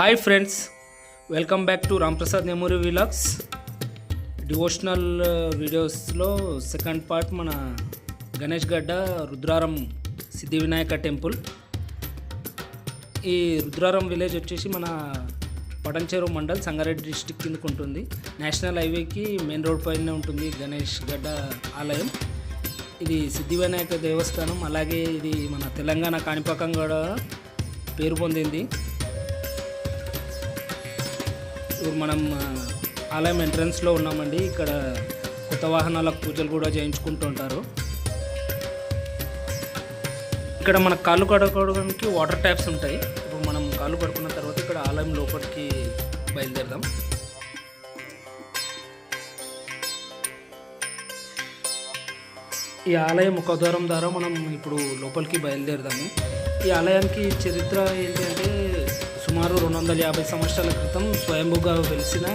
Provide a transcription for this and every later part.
Hi friends welcome back to Ramprasad memory vlogs devotional వీడియోస్లో second part మన గణేష్ గడ్డ రుద్రారం సిద్ధి Vinayaka temple ఈ రుద్రారం విలేజ్ వచ్చేసి మన పటంచెరు మండల్ సంగారెడ్డి డిస్టిక్ కిందకు ఉంటుంది. నేషనల్ హైవేకి మెయిన్ రోడ్ పైనే ఉంటుంది గణేష్ గడ్డ ఆలయం. ఇది సిద్ధి వినాయక దేవస్థానం. అలాగే ఇది మన తెలంగాణ కాణిపాకం కూడా పేరు పొందింది. మనం ఆలయం ఎంట్రన్స్లో ఉన్నామండి. ఇక్కడ కొత్త వాహనాలకు పూజలు కూడా చేయించుకుంటుంటారు ఇక్కడ మన కాళ్ళు కడుక్కోవడానికి వాటర్ ట్యాప్స్ ఉంటాయి. ఇప్పుడు మనం కాళ్ళు కడుక్కున్న తర్వాత ఇక్కడ ఆలయం లోపలికి బయలుదేరదాం. ఈ ఆలయం ముఖద్వారం ద్వారా మనం ఇప్పుడు లోపలికి బయలుదేరదాము. ఈ ఆలయానికి చరిత్ర ఏంటి అంటే సుమారు రెండు వందల యాభై సంవత్సరాల క్రితం స్వయంభూగా వెలిసిన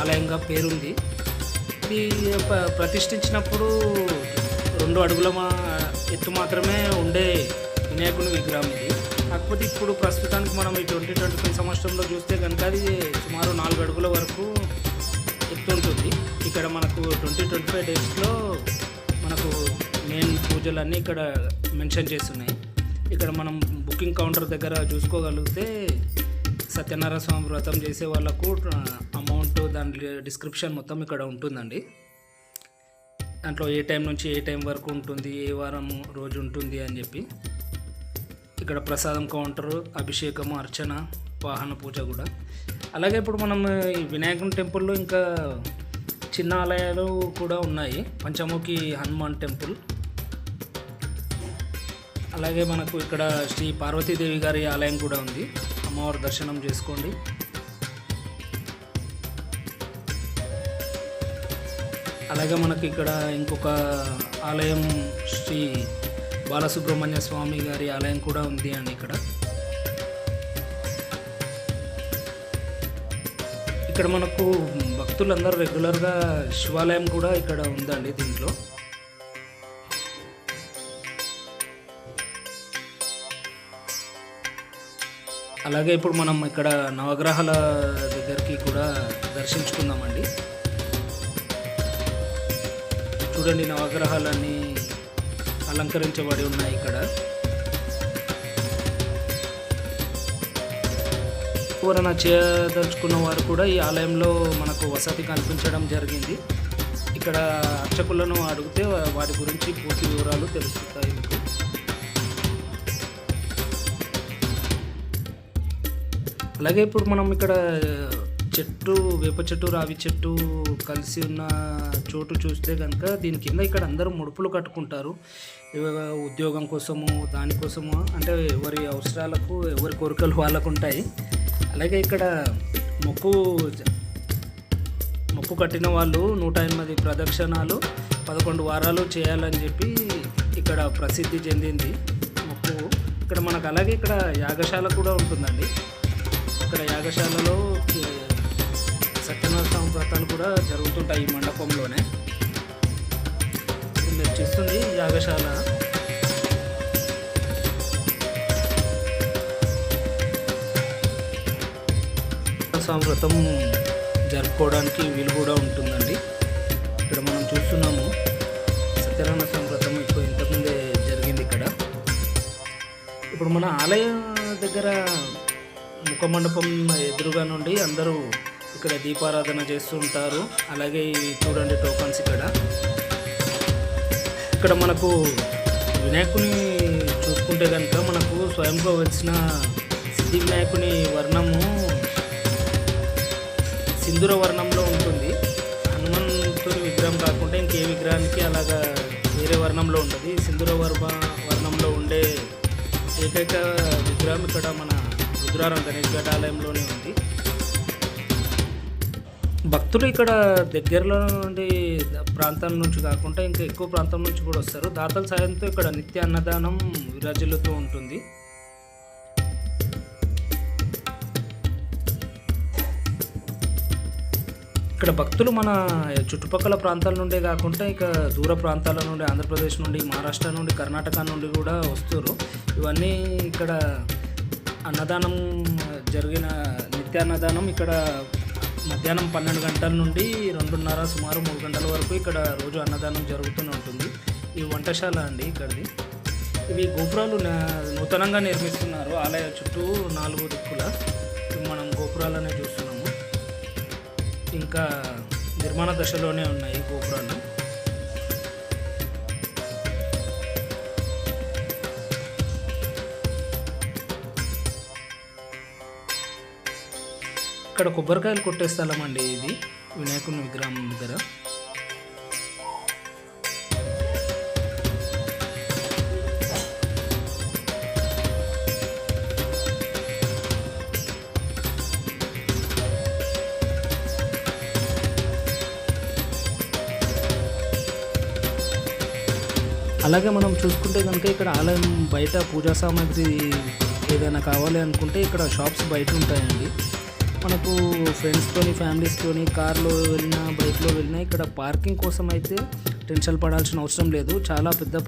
ఆలయంగా పేరుంది. ఇది ప్రతిష్ఠించినప్పుడు రెండు అడుగుల మా ఎత్తు మాత్రమే ఉండే వినాయకుని విగ్రహం ఇది. కాకపోతే ఇప్పుడు ప్రస్తుతానికి మనం ఈ ట్వంటీ ట్వంటీ ఫైవ్ సంవత్సరంలో చూస్తే కనుక అది సుమారు నాలుగు అడుగుల వరకు ఎత్తు ఉంటుంది. ఇక్కడ మనకు ట్వంటీ ట్వంటీ ఫైవ్ డేస్లో మనకు మెయిన్ పూజలన్నీ ఇక్కడ మెన్షన్ చేస్తున్నాయి. ఇక్కడ మనం బుకింగ్ కౌంటర్ దగ్గర చూసుకోగలిగితే సత్యనారాయణ స్వామి వ్రతం చేసే వాళ్ళకు అమౌంట్ దాని డిస్క్రిప్షన్ మొత్తం ఇక్కడ ఉంటుందండి. దాంట్లో ఏ టైం నుంచి ఏ టైం వరకు ఉంటుంది ఏ వారం రోజు ఉంటుంది అని చెప్పి. ఇక్కడ ప్రసాదం కౌంటరు అభిషేకము అర్చన వాహన పూజ కూడా. అలాగే ఇప్పుడు మనం ఈ వినాయకుని టెంపుల్లో ఇంకా చిన్న ఆలయాలు కూడా ఉన్నాయి. పంచముఖి హనుమాన్ టెంపుల్ అలాగే మనకు ఇక్కడ శ్రీ పార్వతీదేవి గారి ఆలయం కూడా ఉంది. అమ్మవారి దర్శనం చేసుకోండి. అలాగే మనకి ఇక్కడ ఇంకొక ఆలయం శ్రీ బాలసుబ్రహ్మణ్య స్వామి గారి ఆలయం కూడా ఉంది అండి ఇక్కడ. ఇక్కడ మనకు భక్తులందరూ రెగ్యులర్గా శివాలయం కూడా ఇక్కడ ఉందండి దీంట్లో. అలాగే ఇప్పుడు మనం ఇక్కడ నవగ్రహాల దగ్గరికి కూడా దర్శించుకుందామండి. చూడండి నవగ్రహాలన్నీ అలంకరించబడి ఉన్నాయి ఇక్కడ. ఎవరైనా చేయదలుచుకున్న వారు కూడా ఈ ఆలయంలో మనకు వసతి కల్పించడం జరిగింది. ఇక్కడ అర్చకులను అడిగితే వాటి గురించి పూర్తి వివరాలు తెలుస్తాయి అలాగే ఇప్పుడు మనం ఇక్కడ చెట్టు వేప చెట్టు రావి చెట్టు కలిసి ఉన్న చోటు చూస్తే కనుక దీని కింద ఇక్కడ అందరూ ముడుపులు కట్టుకుంటారు. ఉద్యోగం కోసము దానికోసము అంటే ఎవరి అవసరాలకు ఎవరి కోరికలు వాళ్ళకు ఉంటాయి అలాగే ఇక్కడ మొక్కు మొక్కు కట్టిన వాళ్ళు నూట ఎనిమిది ప్రదక్షిణాలు పదకొండు వారాలు చేయాలని చెప్పి ఇక్కడ ప్రసిద్ధి చెందింది మొక్కు. ఇక్కడ మనకు అలాగే ఇక్కడ యాగశాల కూడా ఉంటుందండి. ఇక్కడ యాగశాలలో సత్యనారాయణ స్వామి వ్రతాలు కూడా జరుగుతుంటాయి ఈ మండపంలోనే. మీరు చూస్తుంది యాగశాల. స్వామి వ్రతం జరుపుకోవడానికి వీలు కూడా ఉంటుందండి. ఇక్కడ మనం చూస్తున్నాము సత్యనారాయణ స్వామి వ్రతం ఇప్పుడు ఇంతకుముందే జరిగింది ఇక్కడ. ఇప్పుడు మన ఆలయం దగ్గర ముఖమండపం ఎదురుగా నుండి అందరూ ఇక్కడ దీపారాధన చేస్తూ ఉంటారు అలాగే చూడండి టోకన్స్ ఇక్కడ. ఇక్కడ మనకు వినాయకుని చూసుకుంటే కనుక మనకు స్వయంగా వచ్చిన సిద్ధి వినాయకుని వర్ణము సింధూర వర్ణంలో ఉంటుంది. హనుమంతుని విగ్రహం కాకుండా ఇంకే విగ్రహానికి అలాగా వేరే వర్ణంలో ఉంటుంది. సింధూర వర్మ వర్ణంలో ఉండే ఏకైక విగ్రహం ఇక్కడ మన రుద్రారం గణేష్ ఘటాలయంలోనే ఉంది. భక్తులు ఇక్కడ దగ్గరలో నుండి ప్రాంతం నుంచి కాకుండా ఇంకా ఎక్కువ ప్రాంతం నుంచి కూడా వస్తారు. దాతల సాయంతో ఇక్కడ నిత్య అన్నదానం విరాజిల్లుతూ ఉంటుంది. ఇక్కడ భక్తులు మన చుట్టుపక్కల ప్రాంతాల నుండే కాకుండా ఇక దూర ప్రాంతాల నుండి ఆంధ్రప్రదేశ్ నుండి మహారాష్ట్ర నుండి కర్ణాటక నుండి కూడా వస్తారు. ఇవన్నీ ఇక్కడ అన్నదానం జరిగిన నిత్య నిత్యాన్నదానం ఇక్కడ మధ్యాహ్నం పన్నెండు గంటల నుండి రెండున్నర సుమారు మూడు గంటల వరకు ఇక్కడ రోజు అన్నదానం జరుగుతూనే ఉంటుంది. ఈ వంటశాల అండి ఇక్కడిది. ఇవి గోపురాలు నూతనంగా నిర్మిస్తున్నారు. ఆలయ చుట్టూ నాలుగు దిక్కుల మనం గోపురాలనే చూస్తున్నాము. ఇంకా నిర్మాణ దశలోనే ఉన్నాయి గోపురాలు. ఇక్కడ కొబ్బరికాయలు కొట్టే స్థలం అండి ఇది. వినాయకుని విగ్రహం దగ్గర. అలాగే మనం చూసుకుంటే కనుక ఇక్కడ ఆలయం బయట పూజా సామాగ్రి ఏదైనా కావాలి అనుకుంటే ఇక్కడ షాప్స్ బయట ఉంటాయండి. మనకు ఫ్రెండ్స్తోని ఫ్యామిలీస్తోని కార్లో వెళ్ళినా బైక్లో వెళ్ళినా ఇక్కడ పార్కింగ్ కోసం అయితే టెన్షన్ పడాల్సిన అవసరం లేదు. చాలా పెద్ద